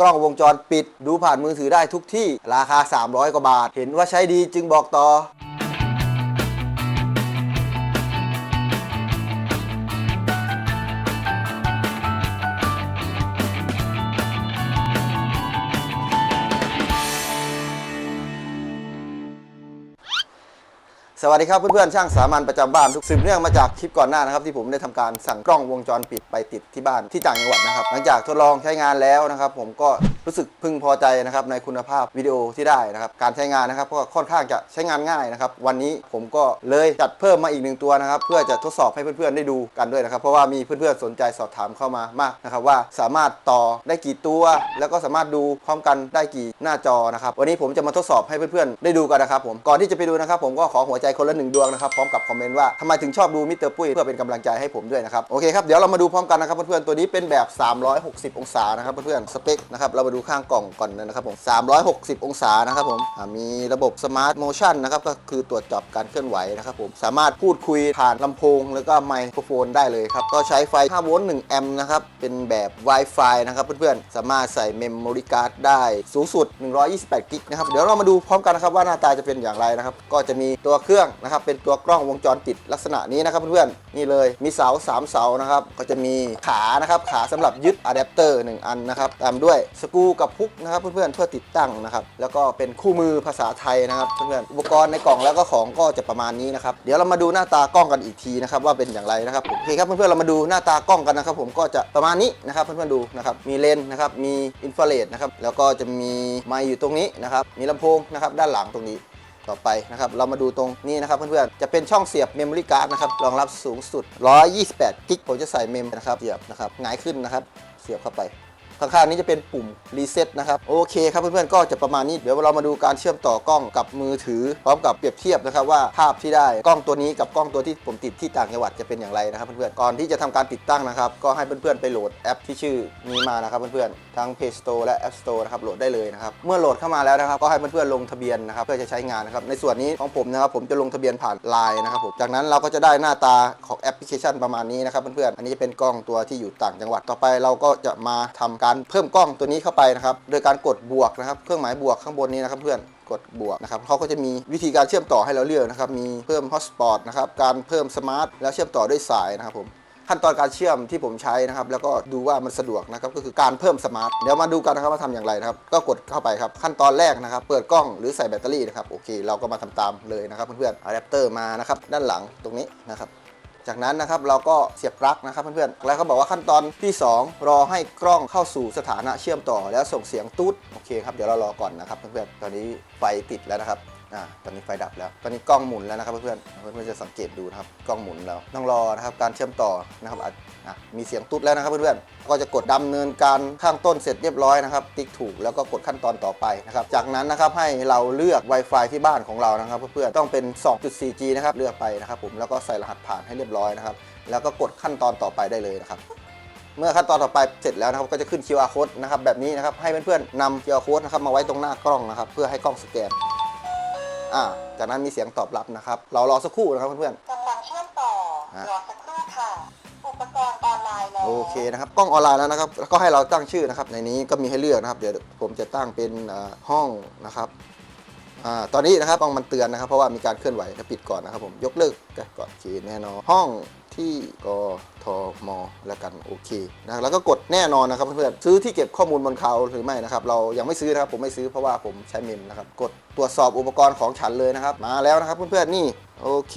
กล้องวงจรปิด ดูผ่านมือถือได้ทุกที่ราคา 300 กว่าบาท เห็นว่าใช้ดีจึงบอกต่อ สวัสดีครับเพื่อนๆช่างสามัญประจำบ้านทุกสืบเนื่องมาจากคลิปก่อนหน้านะครับที่ผมได้ทำการสั่งกล้องวงจรปิดไปติดที่บ้านที่ต่างจังหวัดนะครับหลังจากทดลองใช้งานแล้วนะครับ ผมก็รู้สึกพึงพอใจนะครับในคุณภาพวิดีโอที่ได้นะครับการใช้งานนะครับก็ค่อนข้างจะใช้งานง่ายนะครับวันนี้ผมก็เลยจัดเพิ่มมาอีกหนึ่งตัวนะครับเพื่อจะทดสอบให้เพื่อนๆได้ดูกันด้วยนะครับเพราะว่ามีเพื่อนๆสนใจสอบถามเข้ามามากนะครับว่าสามารถต่อได้กี่ตัว แล้วก็สามารถดูพร้อมกันได้กี่หน้าจอนะครับวันนี้ผมจะมาทดสอบให้เพื่อนๆได้ดูกันนะครับผมก่อนที่จะไปดูนะครับผมก็ขอหัวใจคนละหนึ่งดวงนะครับพร้อมกับคอมเมนต์ว่าทำไมถึงชอบดูมิสเตอร์ปุ้ยเพื่อเป็นกำลังใจให้ผมด้วยนะครับโอเคครับเดี๋ยวเรามาดูพร้อมกันนะครับเพื่อนๆตัวนี้เป็นแบบ 360 องศานะครับเพื่อนๆสเปคนะครับเรามาดูข้างกล่องก่อนนะครับผม360 องศานะครับผมมีระบบสมาร์ทโมชั่นนะครับก็คือตรวจจับการเคลื่อนไหวนะครับผมสามารถพูดคุยผ่านลำโพง แล้วก็ไมโครโฟนได้เลยครับก็ใช้ไฟ5โวลต์1แอมป์นะครับเป็นแบบ Wi-Fi นะครับเพื่อนๆสามารถใส่เมมโมรี่การ์ดได้สูงสุด 128 กิกนะครับเดี๋ยวเรามาดูพร้อมกันนะครับว่าหน้าตาจะเป็นอย่างไรนะครับก็จะมีตัวเครื่องนะครับเป็นตัวกล้องวงจรปิดลักษณะนี้นะครับเพื่อนๆนี่เลยมีเสา 3 เสานะครับก็จะมีขานะครับขาสำหรับยึดอะแดปเตอร์ 1 อันนะครับตามด้วยสกูกับพุกนะครับเพื่อนๆเพื่อติดตั้งนะครับแล้วก็เป็นคู่มือภาษาไทยนะครับเพื่อนๆอุปกรณ์ในกล่องแล้วก็ของก็จะประมาณนี้นะครับเดี๋ยวเรามาดูหน้าตากล้องกันอีกทีนะครับว่าเป็นอย่างไรนะครับโอเคครับเพื่อนๆเรามาดูหน้าตากล้องกันนะครับ ผมก็จะประมาณนี้นะครับเพื่อนๆดูนะครับมีเลนส์นะครับมีอินฟราเรดนะครับแล้วก็จะมีไมค์อยู่ตรงนี้นะครับมีลำโพงนะครับด้านหลังตรงนี้ ต่อไปนะครับเรามาดูตรงนี้นะครับเพื่อนๆจะเป็นช่องเสียบเมมโมรี่การ์ดนะครับรองรับสูงสุด 128 กิกผมจะใส่เมมนะครับเสียบนะครับหงายขึ้นนะครับเสียบเข้าไป ข้างๆนี้จะเป็นปุ่มรีเซ็ตนะครับโอเคครับเพื่อนๆก็จะประมาณนี้เดี๋ยวเรามาดูการเชื่อมต่อกล้องกับมือถือ พร้อมกับเปรียบเทียบนะครับว่าภาพที่ได้กล้องตัวนี้กับกล้องตัวที่ผมติดที่ต่างจังหวัดจะเป็นอย่างไรนะครับเพื่อนๆก่อนที่จะทำการติดตั้งนะครับก็ให้เพื่อนๆไปโหลดแอปที่ชื่อนี้มานะครับเพื่อนๆทั้ง Play Store และ App Store นะครับโหลดได้เลยนะครับเมื่อโหลดเข้ามาแล้วนะครับก็ให้เพื่อนๆลงทะเบียนนะครับเพื่อจะใช้งานนะครับในส่วนนี้ของผมนะครับผมจะลงทะเบียนผ่าน Line นะครับผมจากนั้นเราก็จะได้หน้าตาของแอปพลิเคชันประมาณนี้นะครับเพื่อนๆอันนี้จะเป็นกล้องตัวที่อยู่ต่างจังหวัดต่อไปเราก็จะมาทำการเพิ่มกล้องตัวนี้เข้าไปนะครับโดยการกดบวกนะครับเครื่องหมายบวกข้างบนนี้นะครับเพื่อนกดบวกนะครับเขาก็จะมีวิธีการเชื่อมต่อให้เราเลือกนะครับมีเพิ่มฮอสปอตนะครับการเพิ่มสมาร์ทแล้วเชื่อมต่อด้วยสายนะครับผมขั้นตอนการเชื่อมที่ผมใช้นะครับ แล้วก็ดูว่ามันสะดวกนะครับก็คือการเพิ่มสมาร์ทเดี๋ยวมาดูกันนะครับว่าทำอย่างไรนะครับ ก็กดเข้าไปครับ ขั้นตอนแรกนะครับ เปิดกล้องหรือใส่แบตเตอรี่นะครับโอเค เราก็มาทำตามเลยนะครับเพื่อนๆอะแดปเตอร์มานะครับด้านหลังตรงนี้นะครับ จากนั้นนะครับเราก็เสียบปลั๊กนะครับเพื่อนๆแล้วเขาบอกว่าขั้นตอนที่ 2 รอให้กล้องเข้าสู่สถานะเชื่อมต่อ แล้วส่งเสียงตุ๊ดโอเคครับเดี๋ยวเรารอก่อนนะครับเพื่อนๆตอนนี้ไฟติดแล้วนะครับ อ่าตอนนี้ไฟดับแล้ว ตอนนี้กล้องหมุนแล้วนะครับเพื่อนๆเพื่อนๆจะสังเกตดูนะครับกล้องหมุนแล้วต้องรอนะครับการเชื่อมต่อนะครับอะอะมีเสียงตุ๊ดแล้วนะครับเพื่อนๆก็จะกดดำเนินการข้างต้นเสร็จเรียบร้อยนะครับ ติ๊กถูกแล้วก็กดขั้นตอนต่อไปนะครับจากนั้นนะครับให้เราเลือก Wi-Fi ที่บ้านของเรานะครับ เพื่อนๆต้องเป็น 2.4G นะครับเลือกไปนะครับผมแล้วก็ใส่รหัสผ่านให้เรียบร้อยนะครับแล้วก็กดขั้นตอนต่อไปได้เลยนะครับเมื่อขั้นตอนต่อไปเสร็จแล้วนะครับก็จะขึ้น QR code นะครับแบบนี้นะครับให้เพื่อนๆนำ QR code นะครับมาไว้ตรงหน้ากล้องนะครับเพื่อให้กล้องสแกน อ่าจากนั้นมีเสียงตอบรับนะครับ เรารอสักครู่นะครับเพื่อนกำลังเชื่อมต่อฮะรอสักครู่ค่ะ อุปกรณ์ออนไลน์แล้วๆโอเคนะครับ กล้องออนไลน์แล้วนะครับ แล้วก็ให้เราตั้งชื่อนะครับ ในนี้ก็มีให้เลือกนะครับ เดี๋ยวผมจะตั้งเป็นอ่าห้องนะครับอ่าตอนนี้นะครับกล้องมันเตือนนะครับ เพราะว่ามีการเคลื่อนไหวถ้าปิดก่อนนะครับผม ยกเลิกก่อนโอเคแน่นอน ห้อง ที่กทมแล้วกันโอเคนะแล้วก็กดแน่นอนนะครับเพื่อนๆซื้อที่เก็บข้อมูลบนเขาหรือไม่นะครับเรายังไม่ซื้อนะครับผมไม่ซื้อเพราะว่าผมใช้เมมนะครับกดตรวจสอบอุปกรณ์ของฉันเลยนะครับมาแล้วนะครับเพื่อนๆนี่โอเค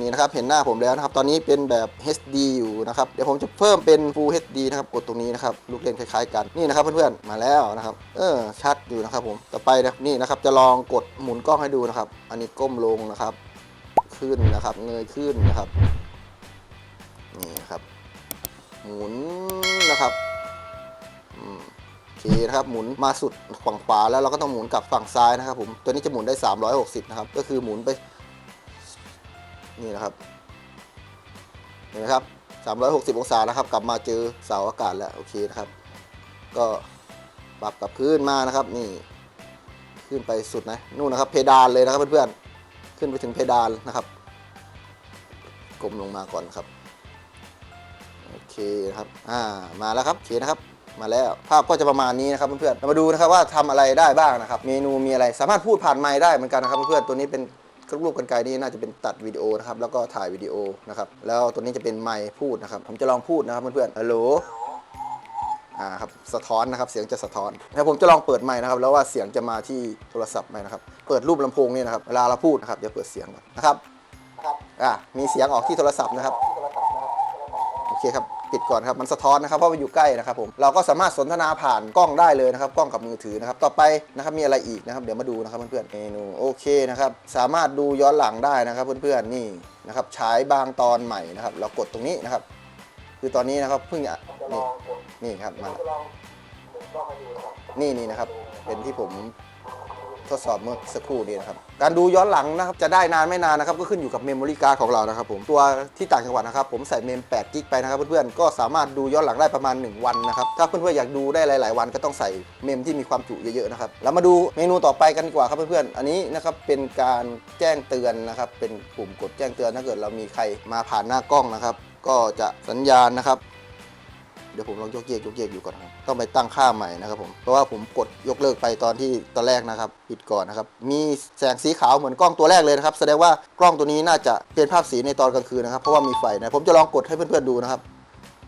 นี่นะครับเห็นหน้าผมแล้วนะครับตอนนี้เป็นแบบ HD อยู่นะครับเดี๋ยวผมจะเพิ่มเป็น Full HD นะครับกดตรงนี้นะครับลูกเล่นคล้ายๆกันนี่นะครับเพื่อนๆมาแล้วนะครับเออชัดอยู่นะครับผมต่อไปนะนี่นะครับจะลองกดหมุนกล้องให้ดูนะครับ อันนี้ก้มลงนะครับ ขึ้นนะครับเงยขึ้นนะครับนี่นะครับ หมุนนะครับโอเคนะครับหมุนมาสุดฝั่งขวาแล้วเราก็ต้องหมุนกลับฝั่งซ้ายนะครับผมตัวนี้จะหมุนได้ 360 นะครับ ก็คือหมุนไป นี่นะครับ เห็นไหมครับ 360 องศานะครับ กลับมาเจอเสาอากาศแล้วโอเคนะครับ ก็ปรับกลับขึ้นมานะครับ นี่ขึ้นไปสุดนะนู่นนะครับเพดานเลยนะครับเพื่อนๆขึ้นไปถึงเพดานนะครับกลมลงมาก่อนครับ คนะครับอ่ามาแล้วครับโอเคนะครับมาแล้วภาพก็จะประมาณนี้นะครับเพื่อนๆเรามาดูนะครับว่าทำอะไรได้บ้างนะครับ เมนูมีอะไรสามารถพูดผ่านไมค์ได้เหมือนกันนะครับเพื่อนๆตัวนี้เป็นรูปกันไกรนี่น่าจะเป็นตัดวิดีโอนะครับแล้วก็ถ่ายวิดีโอนะครับแล้วตัวนี้จะเป็นไมค์พูดนะครับผมจะลองพูดนะครับเพื่อนๆฮัลโหลอ่าครับสะท้อนนะครับเสียงจะสะท้อนแล้วผมจะลองเปิดไมค์นะครับแล้วว่าเสียงจะมาที่โทรศัพท์ไหมนะครับเปิดรูปลำโพงนี่นะครับเวลาเราพูดนะครับเดี๋ยวเปิดเสียงก่อนนะครับอ่ามีเสียงออกที่โทรศัพท์นะครับโอเคครับ ปิดก่อนครับมันสะท้อนนะครับเพราะมันอยู่ใกล้นะครับผมเราก็สามารถสนทนาผ่านกล้องได้เลยนะครับกล้องกับมือถือนะครับต่อไปนะครับมีอะไรอีกนะครับเดี๋ยวมาดูนะครับเพื่อนๆเมนูโอเคนะครับสามารถดูย้อนหลังได้นะครับเพื่อนๆนี่นะครับฉายบางตอนใหม่นะครับเรากดตรงนี้นะครับ คือตอนนี้นะครับเพิ่งจะนี่นี่ครับมานี่นี่นะครับเป็นที่ผม ทดสอบเมื่อสักครู่นี้นะครับ การดูย้อนหลังนะครับจะได้นานไม่นานนะครับก็ขึ้นอยู่กับเมมโมรี่การ์ดของเรานะครับผมตัวที่ต่างจังหวัดนะครับผมใส่เมม8กิกไปนะครับเพื่อนๆก็สามารถดูย้อนหลังได้ประมาณ 1 วันนะครับถ้าเพื่อนๆอยากดูได้หลาย ๆ วันก็ต้องใส่เมมที่มีความจุเยอะๆนะครับแล้วมาดูเมนูต่อไปกันดีกว่าครับเพื่อนๆอันนี้นะครับเป็นการแจ้งเตือนนะครับเป็นปุ่มกดแจ้งเตือนถ้าเกิดเรามีใครมาผ่านหน้ากล้องนะครับก็จะสัญญาณนะครับ ดี๋ยวผมลองยกเยกยกเยกอยู่ก่อนครับต้องไปตั้งค่าใหม่นะครับผมเพราะว่าผมกดยกเลิกไปตอนที่ตอนแรกนะครับปิดก่อนนะครับมีแสงสีขาวเหมือนกล้องตัวแรกเลยนะครับแสดงว่ากล้องตัวนี้น่าจะเป็นภาพสีในตอนกลางคืนนะครับเพราะว่ามีไฟนะผมจะลองกดให้เพื่อนๆดูนะครับ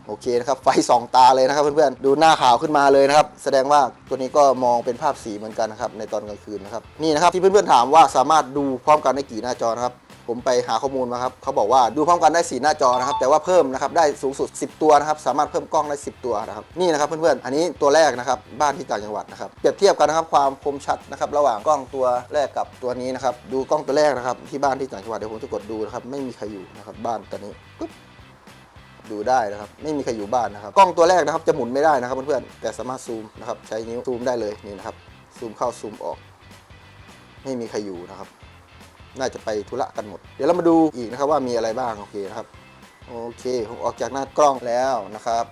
โอเคนะครับไฟสองตาเลยนะครับเพื่อนๆดูหน้าขาวขึ้นมาเลยนะครับ แสดงว่าตัวนี้ก็มองเป็นภาพสีเหมือนกันนะครับในตอนกลางคืนนะครับนี่นะครับที่เพื่อนๆถามว่าสามารถดูพร้อมกันได้กี่หน้าจอนะครับ ผมไปหาข้อมูลมาครับเขาบอกว่าดูพร้อมกันได้4หน้าจอนะครับแต่ว่าเพิ่มนะครับได้สูงสุด 10 ตัวนะครับสามารถเพิ่มกล้องได้ 10 ตัวนะครับนี่นะครับเพื่อนๆอันนี้ตัวแรกนะครับบ้านที่ต่างจังหวัดนะครับเปรียบเทียบกันนะครับความคมชัดนะครับระหว่างกล้องตัวแรกกับตัวนี้นะครับดูกล้องตัวแรกนะครับที่บ้านที่ต่างจังหวัดเดี๋ยวผมจะกดดูนะครับไม่มีใครอยู่นะครับบ้านตัวนี้ปุ๊บดูได้นะครับไม่มีใครอยู่บ้านนะครับกล้องตัวแรกนะครับจะหมุนไม่ได้นะครับเพื่อนๆแต่สามารถซูมนะครับใช้นิ้วซูมได้เลยนี่นะครับซูมเข้าซูมออก ไม่มีใครอยู่นะครับ น่าจะไปธุระกันหมด เดี๋ยวเรามาดูอีกนะครับว่ามีอะไรบ้างโอเคนะครับโอเคผมออกจากหน้ากล้องแล้วนะครับ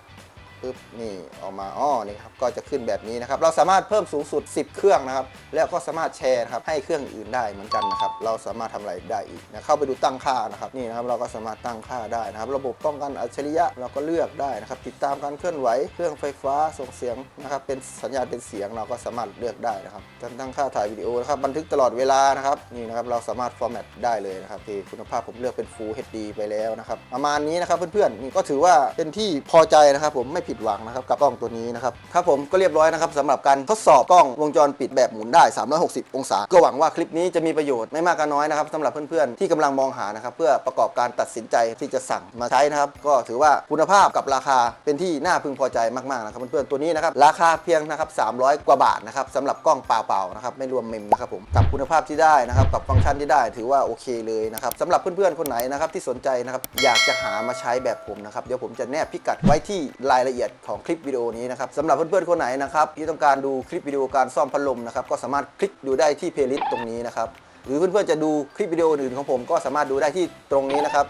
ปึ๊บนี่ออกมาอ๋อนี่ครับก็จะขึ้นแบบนี้นะครับ เราสามารถเพิ่มสูงสุด 10 เครื่องนะครับ แล้วก็สามารถแชร์นะครับให้เครื่องอื่นได้เหมือนกันนะครับ เราสามารถทำอะไรได้อีกนะเข้าไปดูตั้งค่านะครับนี่นะครับเราก็สามารถตั้งค่าได้นะครับ ระบบป้องกันอัจฉริยะเราก็เลือกได้นะครับ ติดตามการเคลื่อนไหวเครื่องไฟฟ้าส่งเสียงนะครับ เป็นสัญญาณเป็นเสียงเราก็สามารถเลือกได้นะครับการตั้งค่าถ่ายวิดีโอนะครับบันทึกตลอดเวลานะครับนี่นะครับเราสามารถฟอร์แมตได้เลยนะครับโอเคคุณภาพผมเลือกเป็น Full HD ไปแล้วนะครับประมาณนี้นะครับเพื่อนๆนี่ก็ถือว่าเป็นที่พอใจนะครับผมไม่ผิดหวังนะครับกับกล้องตัวนี้นะครับครับผมก็เรียบร้อยนะครับสำหรับการทดสอบกล้องวงจรปิดแบบหมุนได้ 360 องศา ก็หวังว่าคลิปนี้จะมีประโยชน์ไม่มากก็น้อยนะครับสำหรับเพื่อนๆที่กำลังมองหานะครับเพื่อประกอบการตัดสินใจที่จะสั่งมาใช้นะครับก็ถือว่าคุณภาพกับราคาเป็นที่น่าพึงพอใจมากๆนะครับเพื่อนๆตัวนี้นะครับราคาเพียงนะครับ300 กว่าบาทนะครับสำหรับกล้องเปล่าๆนะครับไม่รวมเมมนะครับผมกับคุณภาพที่ได้นะครับกับฟังก์ชันที่ได้ถือว่าโอเคเลยนะครับสำหรับเพื่อนๆคนไหนนะครับที่สนใจนะครับอยากจะหามาใช้แบบผมนะครับเดี๋ยวผมจะแนบพิกัดไว้ที่รายละเอียดของคลิปวิดีโอนี้นะครับสำหรับเพื่อนๆคนไหนนะครับที่ต้องการดูคลิปวิดีโอการซ่อมพัดลมนะครับก็สามารถคลิกดูได้ที่เพลย์ลิสต์ตรงนี้นะครับหรือเพื่อนๆจะดูคลิปวิดีโออื่นของผมก็สามารถดูได้ที่ตรงนี้นะครับ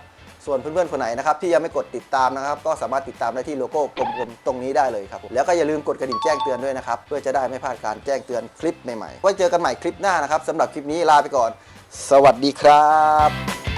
ส่วนเพื่อนๆคนไหนนะครับที่ยังไม่กดติดตามนะครับ ก็สามารถติดตามได้ที่โลโก้กลมๆตรงนี้ได้เลยครับแล้วก็อย่าลืมกดกระดิ่งแจ้งเตือนด้วยนะครับเพื่อจะได้ไม่พลาดการแจ้งเตือนคลิปใหม่ๆไว้เจอกันใหม่คลิปหน้านะครับสำหรับคลิปนี้ลาไปก่อน สวัสดีครับ